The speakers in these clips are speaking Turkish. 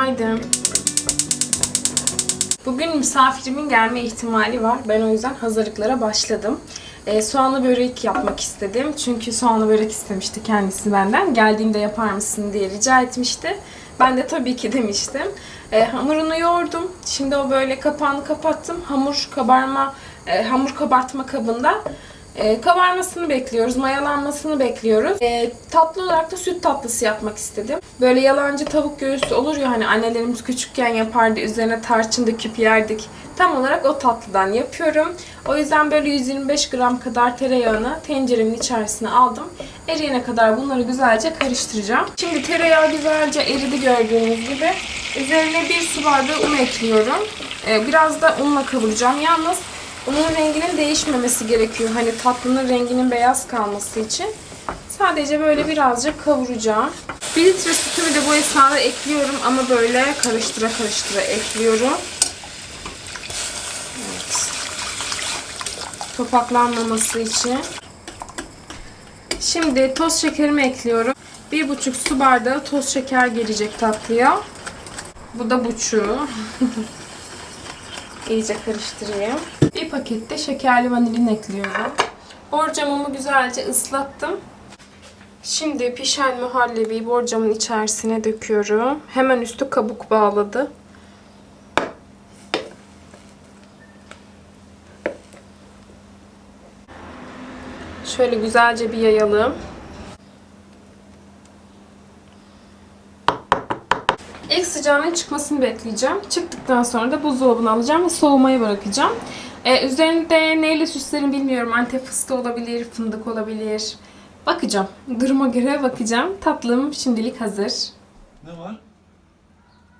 Günaydın. Bugün misafirimin gelme ihtimali var. Ben o yüzden hazırlıklara başladım. Ee, soğanlı börek yapmak istedim. Çünkü soğanlı börek istemişti kendisi benden. Geldiğimde yapar mısın diye rica etmişti. Ben de tabii ki demiştim. Ee, hamurunu yoğurdum. Şimdi o böyle kapağını kapattım. Hamur kabarma, e, hamur kabartma kabında ee, kabarmasını bekliyoruz, mayalanmasını bekliyoruz. Ee, tatlı olarak da süt tatlısı yapmak istedim. Böyle yalancı tavuk göğüsü olur ya hani annelerimiz küçükken yapardı, üzerine tarçın döküp yerdik. Tam olarak o tatlıdan yapıyorum. O yüzden böyle 125 gram kadar tereyağını tenceremin içerisine aldım. Eriyene kadar bunları güzelce karıştıracağım. Şimdi tereyağı güzelce eridi gördüğünüz gibi. Üzerine bir su bardağı un ekliyorum. Ee, biraz da unla kavuracağım. Yalnız unun renginin değişmemesi gerekiyor. Hani tatlının renginin beyaz kalması için. Sadece böyle birazcık kavuracağım. 1 litre sütümü de bu esnada ekliyorum ama böyle karıştıra karıştıra ekliyorum. Evet. Topaklanmaması için. Şimdi toz şekerimi ekliyorum. 1,5 su bardağı toz şeker gelecek tatlıya. Bu da buçuğu. İyice karıştırayım. Pakette şekerli vanilin ekliyorum. Borcamımı güzelce ıslattım. Şimdi pişen muhallebiyi borcamın içerisine döküyorum. Hemen üstü kabuk bağladı. Şöyle güzelce bir yayalım. İlk sıcağının çıkmasını bekleyeceğim. Çıktıktan sonra da buzdolabına alacağım ve soğumaya bırakacağım. Ee, üzerinde neyle süslerim bilmiyorum. Antep fıstığı olabilir, fındık olabilir. Bakacağım. Duruma göre bakacağım. Tatlım şimdilik hazır. Ne var?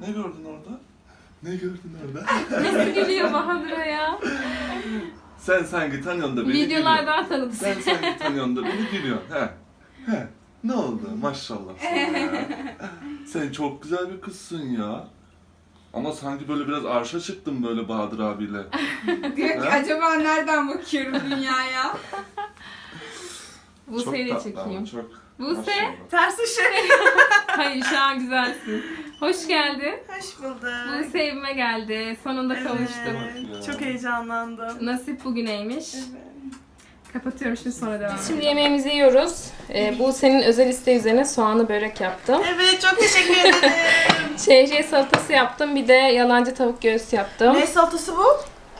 Ne gördün orada? Ne gördün orada? Nasıl gülüyor Bahadır'a ya? Sen sanki tanıyorsun da beni. Videolardan tanıdı Sen sanki tanıyorsun da beni gülüyorsun. He. He. Ne oldu? Maşallah sana ya. Sen çok güzel bir kızsın ya. Ama sanki böyle biraz arşa çıktın böyle Bahadır abiyle. Diyor ki acaba nereden bakıyorum dünyaya? Buse'yi de tatlı ama çekeyim. Çok. Buse, Maşallah. Ters ışık. hayır şu an güzelsin. Hoş geldin. Hoş bulduk. Buse evime geldi. Sonunda kavuştum. Evet, Çok heyecanlandım. Nasip bugüneymiş. Kapatıyorum şimdi sonra devam Şimdi yemeğimizi yiyoruz. Ee, bu senin özel isteği üzerine soğanlı börek yaptım. Evet çok teşekkür ederim. Şehriye salatası yaptım. Bir de yalancı tavuk göğsü yaptım. ne salatası bu?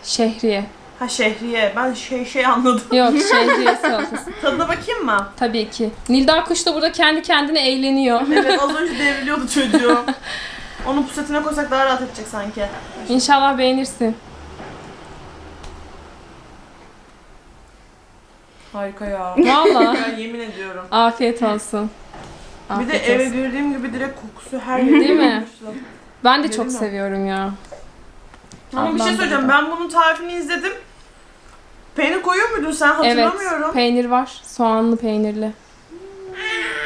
Şehriye. Ha şehriye. Ben şey şey anladım. Yok şehriye salatası. Tadına bakayım mı? Tabii ki. Nilda Kuş da burada kendi kendine eğleniyor. Evet az önce devriliyordu çocuğu. Onu pusetine koysak daha rahat edecek sanki. İnşallah beğenirsin. Harika ya. Valla. Yemin ediyorum. Afiyet olsun. Bir de Afiyet eve olsun. girdiğim gibi direkt kokusu her yere Değil mi? yayılmıştı. Ben de çok seviyorum ya. Ama bir Ablam şey da söyleyeceğim. Ben bunun tarifini izledim. Peynir koyuyor muydun sen? Hatırlamıyorum. Evet. Peynir var. Soğanlı peynirli.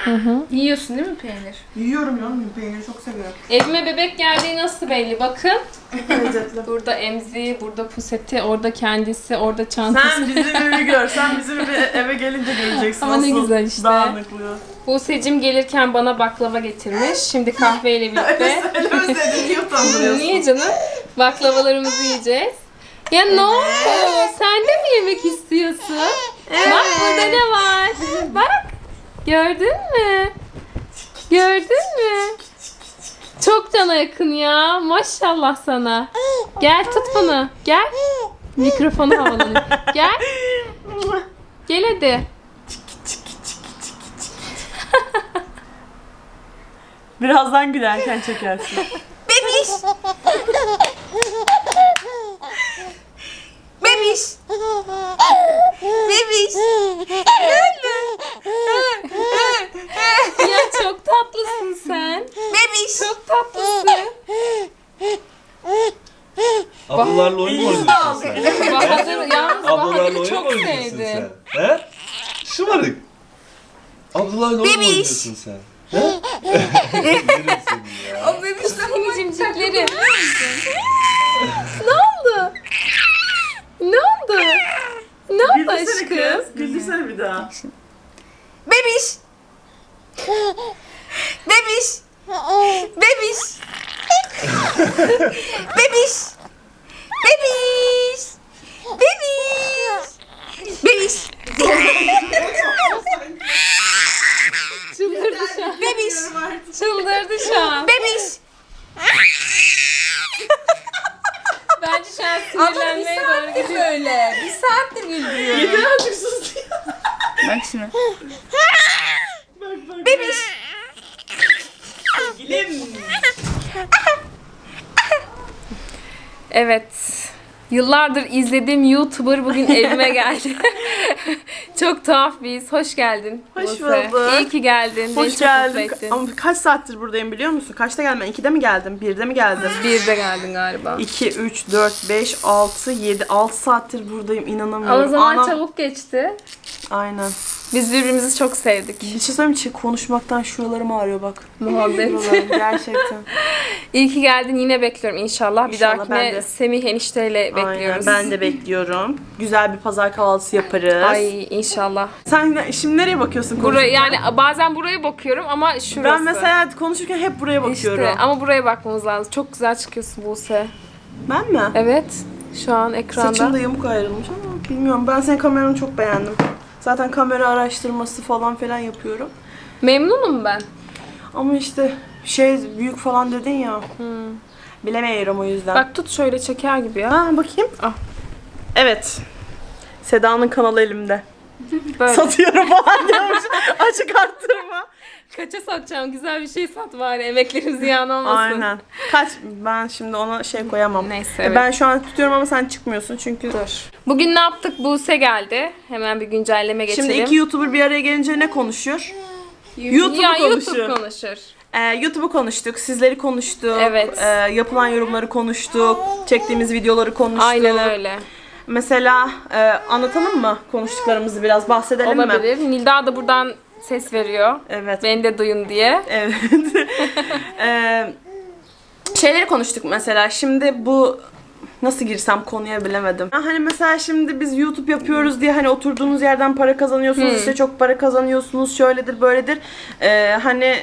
Hı hı. Yiyorsun değil mi peynir? Yiyorum canım. Peyniri çok seviyorum. Evime bebek geldiği nasıl belli? Bakın. Lezzetli. Burada emzi, burada puseti, orada kendisi, orada çantası. Sen bizim evi gör. Sen bizim eve, eve gelince göreceksin. Ama ne güzel işte. Dağınıklığı. Buse'cim gelirken bana baklava getirmiş. Şimdi kahveyle birlikte. Öyle özledin. Niye utandırıyorsun? Niye canım? Baklavalarımızı yiyeceğiz. Ya ne oldu? Sen de mi yemek istiyorsun? Bak burada ne var? Bak. Gördün mü? Gördün mü? Çok cana yakın ya. Maşallah sana. Gel tut bunu. Gel. Mikrofonu havalanıyor. Gel. Gel hadi. Birazdan gülerken çekersin. Bebiş! Bebiş! Bebiş! Ya çok tatlısın sen. Bebiş! Çok tatlısın. Ablalarla oyun mu oynuyorsun sen? Bahadır yalnız Ablalarla Bahadır'ı oyun mu çok oynuyorsun sevdi. sen? He? Şımarık. Ablalarla oyun mu Bebiş. oynuyorsun sen? Seni ya. O bebiş de Seni ne oldu? Ne oldu? Ne oldu Güldürsene aşkım? kız. Güldürsene bir daha. Bebiş! Bebiş. Bebiş. Bebiş. Bebiş. Bebiş. Çıldırdı şu an. Bebiş. Çıldırdı şu an. Bebiş. Bence şu an Ama bir sinirlenmeye doğru saattir gidiyor. böyle. Bir saattir güldürüyorum. Yeter artık sus. Bak şimdi. Bak bak. Bebiş. Sevgilim. Evet. Yıllardır izlediğim YouTuber bugün evime geldi. çok tuhaf bir his. Hoş geldin. Hoş Buse. bulduk. İyi ki geldin. Beni Hoş çok geldin. mutlu ettin. Ama kaç saattir buradayım biliyor musun? Kaçta geldim ben? İkide mi geldim? Birde mi geldim? Bir de geldin galiba. 2, 3, 4, 5, 6, 7, 6 saattir buradayım inanamıyorum. Ama zaman Anam- çabuk geçti. Aynen. Biz birbirimizi çok sevdik. Bir şey söyleyeyim mi? Çi- Konuşmaktan şuralarım ağrıyor bak. Muhabbet. Şuralarım gerçekten. İyi ki geldin. Yine bekliyorum inşallah. Bir İnşallah, dahakine ben de. Semih enişteyle Aynen. bekliyoruz. Ben de bekliyorum. Güzel bir pazar kahvaltısı yaparız. Ay inşallah. Sen şimdi nereye bakıyorsun? Buraya konuşurken? yani bazen buraya bakıyorum ama şurası. Ben mesela konuşurken hep buraya bakıyorum. işte ama buraya bakmamız lazım. Çok güzel çıkıyorsun Buse. Ben mi? Evet. Şu an ekranda. Saçım da yamuk ayrılmış ama bilmiyorum. Ben senin kameranı çok beğendim. Zaten kamera araştırması falan filan yapıyorum. Memnunum ben. Ama işte şey büyük falan dedin ya. Bilemiyorum o yüzden. Bak tut şöyle çeker gibi ya. Ha bakayım. Ah. Evet. Seda'nın kanalı elimde. Böyle. Satıyorum falan diyormuş. Açık arttırma. Kaça satacağım? Güzel bir şey sat bari. Emeklerim ziyan olmasın. Aynen. Kaç ben şimdi ona şey koyamam. Neyse E, evet. Ben şu an tutuyorum ama sen çıkmıyorsun çünkü. Dur. Bugün ne yaptık? Buse geldi. Hemen bir güncelleme geçelim. Şimdi iki YouTuber bir araya gelince ne konuşuyor? YouTube'u ya, konuşuyor. YouTube konuşur. Ee, YouTube'u konuştuk, sizleri konuştuk, Evet. ee, yapılan yorumları konuştuk, çektiğimiz videoları konuştuk. Aynen öyle. Mesela e, anlatalım mı konuştuklarımızı biraz bahsedelim mi? Olabilir. Nilda da buradan ses veriyor. Evet. Beni de duyun diye. Evet. Ee, şeyleri konuştuk mesela. Şimdi bu nasıl girsem konuya bilemedim. Ha, Hani mesela şimdi biz YouTube yapıyoruz diye hani oturduğunuz yerden para kazanıyorsunuz. işte çok para kazanıyorsunuz. Şöyledir, böyledir. Ee, hani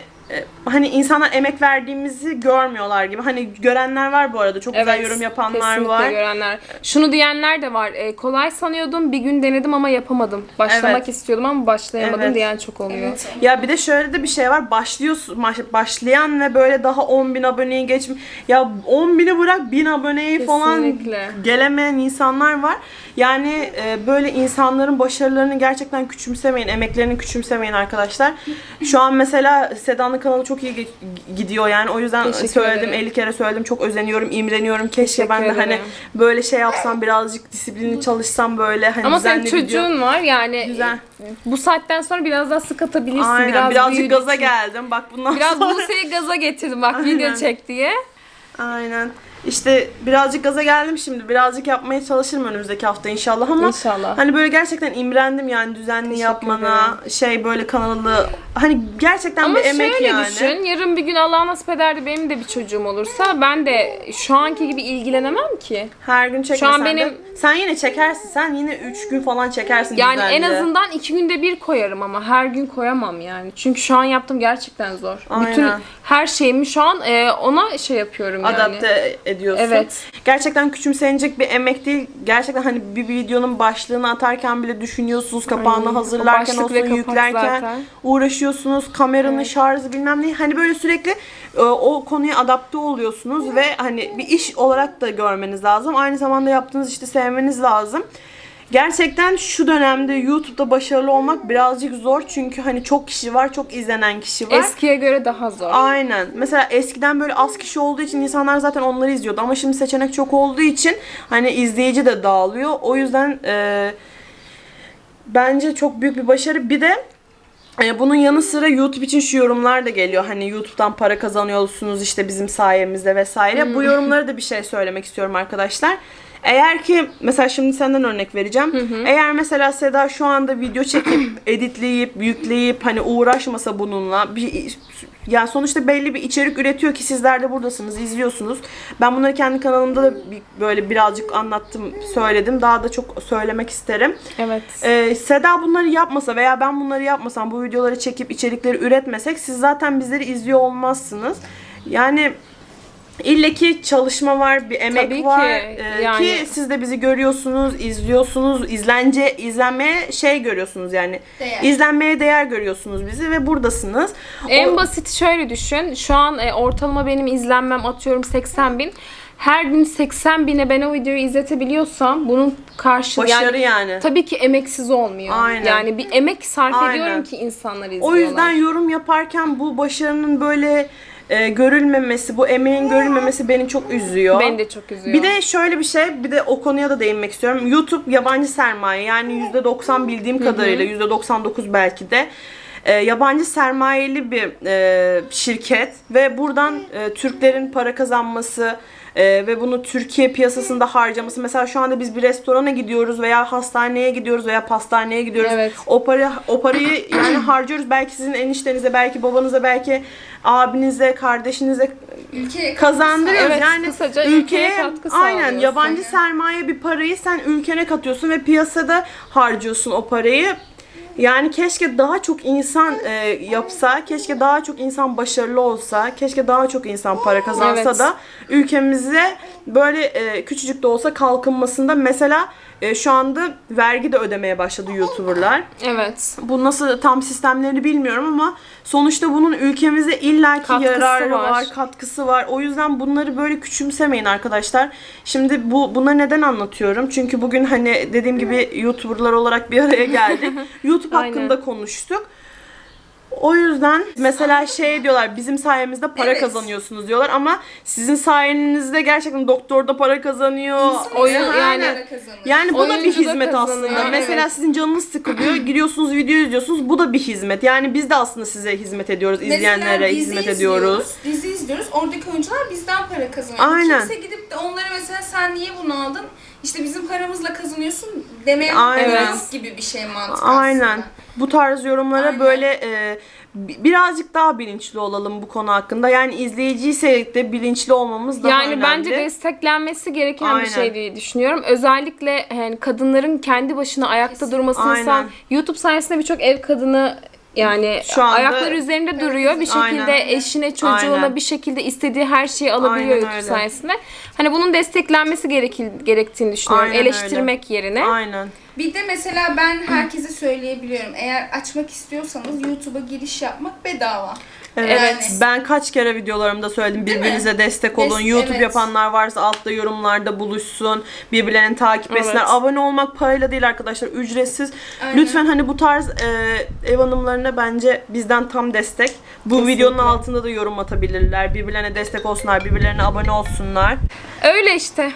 hani insanlar emek verdiğimizi görmüyorlar gibi. Hani görenler var bu arada. Çok güzel yorum yapanlar kesinlikle var. görenler. Şunu diyenler de var. E, kolay sanıyordum. Bir gün denedim ama yapamadım. Başlamak Evet. istiyordum ama başlayamadım Evet. diyen çok oluyor. Ya bir de şöyle de bir şey var. Başlıyorsun, baş- başlayan ve böyle daha 10 bin aboneyi geçmiş. Ya 10 bini bırak 1000 aboneyi falan Kesinlikle. gelemeyen insanlar var. Yani e, böyle insanların başarılarını gerçekten küçümsemeyin, emeklerini küçümsemeyin arkadaşlar. Şu an mesela Seda'nın kanalı çok iyi gidiyor yani o yüzden Teşekkür söyledim, ederim. 50 kere söyledim. Çok özeniyorum, imreniyorum. Keşke Teşekkür ben de hani ederim. böyle şey yapsam, birazcık disiplinli çalışsam böyle hani Ama senin video- çocuğun var yani Güzel. bu saatten sonra biraz daha sık atabilirsin. Aynen, biraz birazcık büyüdü gaza geldim. Bak bundan Biraz sonra... Buse'yi gaza getirdim bak video Aynen. çek diye. Aynen. İşte birazcık gaza geldim şimdi. Birazcık yapmaya çalışırım önümüzdeki hafta inşallah ama İnşallah. hani böyle gerçekten imrendim yani düzenli Teşekkür yapmana, şey böyle kanalı hani gerçekten Ama bir emek şöyle yani. düşün, yarın bir gün Allah nasip eder de benim de bir çocuğum olursa ben de şu anki gibi ilgilenemem ki. Her gün çekmesen Şu an de- benim- sen yine çekersin. Sen yine 3 gün falan çekersin Yani düzenli. en azından iki günde bir koyarım ama her gün koyamam yani. Çünkü şu an yaptığım gerçekten zor. Aynen. Bütün her şeyimi şu an e, ona şey yapıyorum yani. adapte ediyorsun. Evet. Gerçekten küçümsenecek bir emek değil. Gerçekten hani bir videonun başlığını atarken bile düşünüyorsunuz. Kapağını Aynen. hazırlarken olsun, yüklerken zaten. uğraşıyorsunuz. Kameranın şarjı bilmem ne. Hani böyle sürekli e, o konuya adapte oluyorsunuz ve hani bir iş olarak da görmeniz lazım. Aynı zamanda yaptığınız işte sevmeniz lazım. Gerçekten şu dönemde YouTube'da başarılı olmak birazcık zor çünkü hani çok kişi var, çok izlenen kişi var. Eskiye göre daha zor. Aynen. Mesela eskiden böyle az kişi olduğu için insanlar zaten onları izliyordu ama şimdi seçenek çok olduğu için hani izleyici de dağılıyor. O yüzden e, bence çok büyük bir başarı. Bir de e, bunun yanı sıra YouTube için şu yorumlar da geliyor. Hani YouTube'dan para kazanıyorsunuz işte bizim sayemizde vesaire. Bu yorumlara da bir şey söylemek istiyorum arkadaşlar. Eğer ki mesela şimdi senden örnek vereceğim. Eğer mesela Seda şu anda video çekip editleyip yükleyip hani uğraşmasa bununla bir yani sonuçta belli bir içerik üretiyor ki sizler de buradasınız, izliyorsunuz. Ben bunları kendi kanalımda da bir- böyle birazcık anlattım, söyledim. Daha da çok söylemek isterim. Evet. Ee, Seda bunları yapmasa veya ben bunları yapmasam, bu videoları çekip içerikleri üretmesek siz zaten bizleri izliyor olmazsınız. Yani ille ki çalışma var, bir emek Tabii ki, var ee, yani. ki siz de bizi görüyorsunuz, izliyorsunuz, izlence, izlenmeye şey görüyorsunuz yani. Değer. İzlenmeye değer görüyorsunuz bizi ve buradasınız. En O- basit şöyle düşün. Şu an e, ortalama benim izlenmem atıyorum 80 bin. Her gün 80 bine ben o videoyu izletebiliyorsam bunun karşılığı Başarı yani. Tabii ki emeksiz olmuyor. Aynen. Yani bir emek sarf Aynen. ediyorum ki insanlar izliyorlar. O yüzden yorum yaparken bu başarının böyle e, görülmemesi, bu emeğin görülmemesi beni çok üzüyor. beni de çok üzüyor. Bir de şöyle bir şey, bir de o konuya da değinmek istiyorum. YouTube yabancı sermaye yani %90 bildiğim kadarıyla %99 belki de e, yabancı sermayeli bir e, şirket ve buradan e, Türklerin para kazanması e, ve bunu Türkiye piyasasında harcaması. Mesela şu anda biz bir restorana gidiyoruz veya hastaneye gidiyoruz veya pastaneye gidiyoruz. Evet. O para o parayı yani harcıyoruz. Belki sizin eniştenize, belki babanıza, belki abinize, kardeşinize Ülkeye kazandırıyoruz. Evet, yani kısaca ülkeye ülkeye katkı aynen yabancı sermaye bir parayı sen ülkene katıyorsun ve piyasada harcıyorsun o parayı. Yani keşke daha çok insan e, yapsa, keşke daha çok insan başarılı olsa, keşke daha çok insan para kazansa Evet. da ülkemize böyle e, küçücük de olsa kalkınmasında mesela e, şu anda vergi de ödemeye başladı YouTuber'lar. Evet. Bu nasıl tam sistemlerini bilmiyorum ama sonuçta bunun ülkemize illaki Katkısı yararı var. var. katkısı var. O yüzden bunları böyle küçümsemeyin arkadaşlar. Şimdi bu bunları neden anlatıyorum? Çünkü bugün hani dediğim gibi YouTuber'lar olarak bir araya geldik. YouTube hakkında konuştuk. O yüzden mesela şey diyorlar bizim sayemizde para Evet. kazanıyorsunuz diyorlar ama sizin sayenizde gerçekten doktor da para kazanıyor. Oyun- yani yani- Yani bu da bir Oyuncu da hizmet kazanıyor, aslında. evet. Mesela sizin canınız sıkılıyor, giriyorsunuz video izliyorsunuz. Bu da bir hizmet. Yani biz de aslında size hizmet ediyoruz, izleyenlere Mesela dizi hizmet izliyoruz, ediyoruz. Dizi izliyoruz. Oradaki oyuncular bizden para kazanıyor. Aynen. Kimse gidip de onlara mesela sen niye bunu aldın? İşte bizim paramızla kazanıyorsun demeye Aynen. yok gibi bir şey mantık Aynen. aslında. Bu tarz yorumlara Aynen. böyle e, bi- birazcık daha bilinçli olalım bu konu hakkında. Yani izleyiciysek de bilinçli olmamız daha yani önemli. bence desteklenmesi gereken Aynen. bir şey diye düşünüyorum. Özellikle yani kadınların kendi başına ayakta durmasını Aynen. sağ- YouTube sayesinde birçok ev kadını yani Şu anda- ayakları üzerinde duruyor. Bir şekilde Aynen. eşine, çocuğuna Aynen. bir şekilde istediği her şeyi alabiliyor Aynen YouTube öyle. sayesinde. Hani bunun desteklenmesi gerekil, gerektiğini düşünüyorum. Aynen öyle. Eleştirmek yerine. Aynen. Bir de mesela ben herkese söyleyebiliyorum. Eğer açmak istiyorsanız YouTube'a giriş yapmak bedava. Evet. Yani. Ben kaç kere videolarımda söyledim Değil mi? birbirinize destek olun. Des- YouTube evet. yapanlar varsa altta yorumlarda buluşsun. Birbirlerini takip etsinler. Evet. Abone olmak parayla değil arkadaşlar. Ücretsiz. Aynen. Lütfen hani bu tarz e, ev hanımlarına bence bizden tam destek. Bu Kesinlikle. videonun altında da yorum atabilirler. Birbirlerine destek olsunlar. Birbirlerine abone olsunlar. Öyle işte.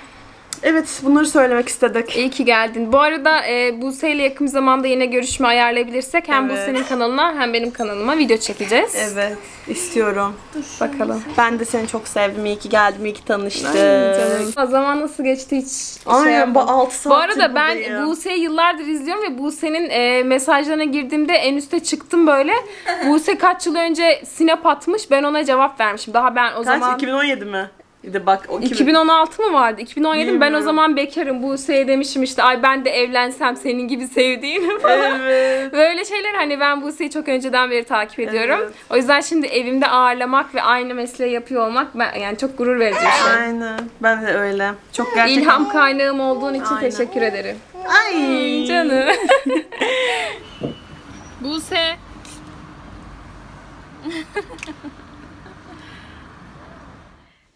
Evet bunları söylemek istedik. İyi ki geldin. Bu arada e, Buse ile yakın zamanda yine görüşme ayarlayabilirsek hem Evet. Buse'nin kanalına hem benim kanalıma video çekeceğiz. Evet istiyorum. Bakalım. Ben de seni çok sevdim. İyi ki geldim. İyi ki tanıştık. Canım. O zaman nasıl geçti hiç şey Aynen bu yapmadım. 6 saat Bu arada ben Buse'yi yıllardır izliyorum ve Buse'nin e, mesajlarına girdiğimde en üste çıktım böyle. Buse kaç yıl önce sinep atmış. Ben ona cevap vermişim. Daha ben o Kaç? zaman 2017 mi? Bir de bak o 2000 2016 mı vardı? 2017 mi? Ben o Bilmiyorum. zaman bekarım. Buse'ye demişim işte ay ben de evlensem senin gibi sevdiğini falan. Evet. Böyle şeyler hani ben Buse'yi çok önceden beri takip ediyorum. Evet. O yüzden şimdi evimde ağırlamak ve aynı mesleği yapıyor olmak ben, yani çok gurur verici bir şey. Aynen. Ben de öyle. Çok gerçekten. İlham kaynağım olduğun için Aynen. teşekkür ederim. Ay. Canım. Buse.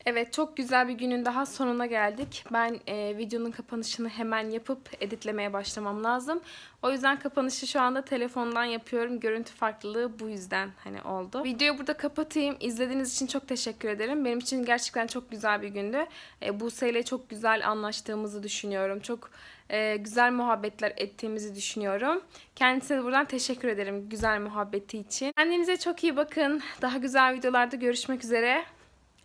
Evet çok güzel bir günün daha sonuna geldik. Ben e, videonun kapanışını hemen yapıp editlemeye başlamam lazım. O yüzden kapanışı şu anda telefondan yapıyorum. Görüntü farklılığı bu yüzden hani oldu. Videoyu burada kapatayım. İzlediğiniz için çok teşekkür ederim. Benim için gerçekten çok güzel bir gündü. E, Buse ile çok güzel anlaştığımızı düşünüyorum. Çok e, güzel muhabbetler ettiğimizi düşünüyorum. Kendisine de buradan teşekkür ederim güzel muhabbeti için. Kendinize çok iyi bakın. Daha güzel videolarda görüşmek üzere.